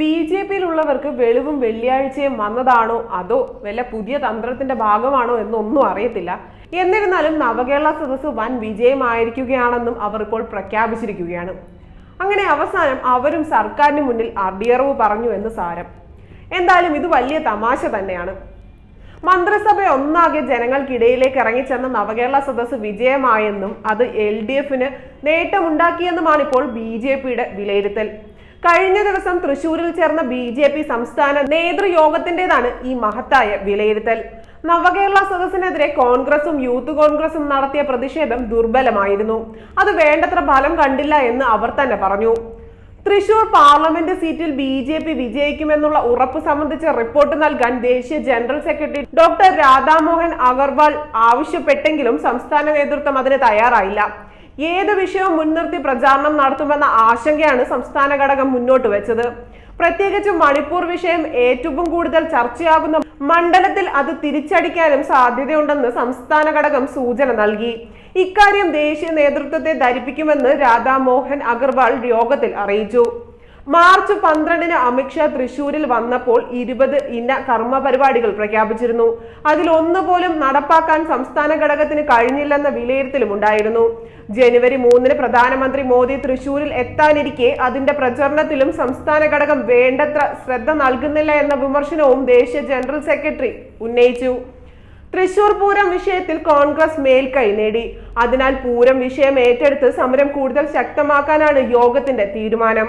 B J പിയിലുള്ളവർക്ക് വെളിവും വെള്ളിയാഴ്ചയും വന്നതാണോ അതോ വല്ല പുതിയ തന്ത്രത്തിന്റെ ഭാഗമാണോ എന്നൊന്നും അറിയത്തില്ല. എന്നിരുന്നാലും നവകേരള സദസ്സ് വൻ വിജയമായിരിക്കുകയാണെന്നും അവർ ഇപ്പോൾ പ്രഖ്യാപിച്ചിരിക്കുകയാണ്. അങ്ങനെ അവസാനം അവരും സർക്കാരിന് മുന്നിൽ അടിയറവ് പറഞ്ഞു എന്ന് സാരം. എന്തായാലും ഇത് വലിയ തമാശ തന്നെയാണ്. മന്ത്രിസഭ ഒന്നാകെ ജനങ്ങൾക്കിടയിലേക്ക് ഇറങ്ങിച്ചെന്ന നവകേരള സദസ്സ് വിജയമായെന്നും അത് എൽ ഡി എഫിന് നേട്ടമുണ്ടാക്കിയെന്നുമാണ് ഇപ്പോൾ ബി ജെ പിയുടെ വിലയിരുത്തൽ. കഴിഞ്ഞ ദിവസം തൃശൂരിൽ ചേർന്ന ബി ജെ പി സംസ്ഥാന നേതൃയോഗത്തിന്റേതാണ് ഈ മഹത്തായ വിലയിരുത്തൽ. നവകേരള സദസ്സിനെതിരെ കോൺഗ്രസും യൂത്ത് കോൺഗ്രസും നടത്തിയ പ്രതിഷേധം ദുർബലമായിരുന്നു. അത് വേണ്ടത്ര ഫലം കണ്ടില്ല എന്ന് അവർ തന്നെ പറഞ്ഞു. തൃശൂർ പാർലമെന്റ് സീറ്റിൽ ബി ജെ പി വിജയിക്കുമെന്നുള്ള ഉറപ്പ് സംബന്ധിച്ച റിപ്പോർട്ട് നൽകാൻ ദേശീയ general secretary doctor Radhamohan Agarwal ആവശ്യപ്പെട്ടെങ്കിലും സംസ്ഥാന നേതൃത്വം അതിന് തയ്യാറായില്ല. ഏത് വിഷയവും മുൻനിർത്തി പ്രചാരണം നടത്തുമെന്ന ആശങ്കയാണ് സംസ്ഥാന ഘടകം മുന്നോട്ട് വെച്ചത്. പ്രത്യേകിച്ച് മണിപ്പൂർ വിഷയം ഏറ്റവും കൂടുതൽ ചർച്ചയാകുന്ന മണ്ഡലത്തിൽ അത് തിരിച്ചടിക്കാനും സാധ്യതയുണ്ടെന്ന് സംസ്ഥാന ഘടകം സൂചന നൽകി. ഇക്കാര്യം ദേശീയ നേതൃത്വത്തെ ധരിപ്പിക്കുമെന്ന് രാധാമോഹൻ അഗർവാൾ യോഗത്തിൽ അറിയിച്ചു. മാർച്ച് പന്ത്രണ്ടിന് അമിത്ഷാ തൃശൂരിൽ വന്നപ്പോൾ ഇരുപത് ഇന കർമ്മ പരിപാടികൾ പ്രഖ്യാപിച്ചിരുന്നു. അതിൽ ഒന്നുപോലും നടപ്പാക്കാൻ സംസ്ഥാന ഘടകത്തിന് കഴിഞ്ഞില്ലെന്ന വിലയിരുത്തലും ഉണ്ടായിരുന്നു. ജനുവരി മൂന്നിന് പ്രധാനമന്ത്രി മോദി തൃശൂരിൽ എത്താനിരിക്കെ അതിന്റെ പ്രചരണത്തിലും സംസ്ഥാന ഘടകം വേണ്ടത്ര ശ്രദ്ധ നൽകുന്നില്ല എന്ന വിമർശനവും ദേശീയ ജനറൽ സെക്രട്ടറി ഉന്നയിച്ചു. തൃശൂർ പൂരം വിഷയത്തിൽ കോൺഗ്രസ് മേൽക്കൈ നേടി. അതിനാൽ പൂരം വിഷയം ഏറ്റെടുത്ത് സമരം കൂടുതൽ ശക്തമാക്കാനാണ് യോഗത്തിന്റെ തീരുമാനം.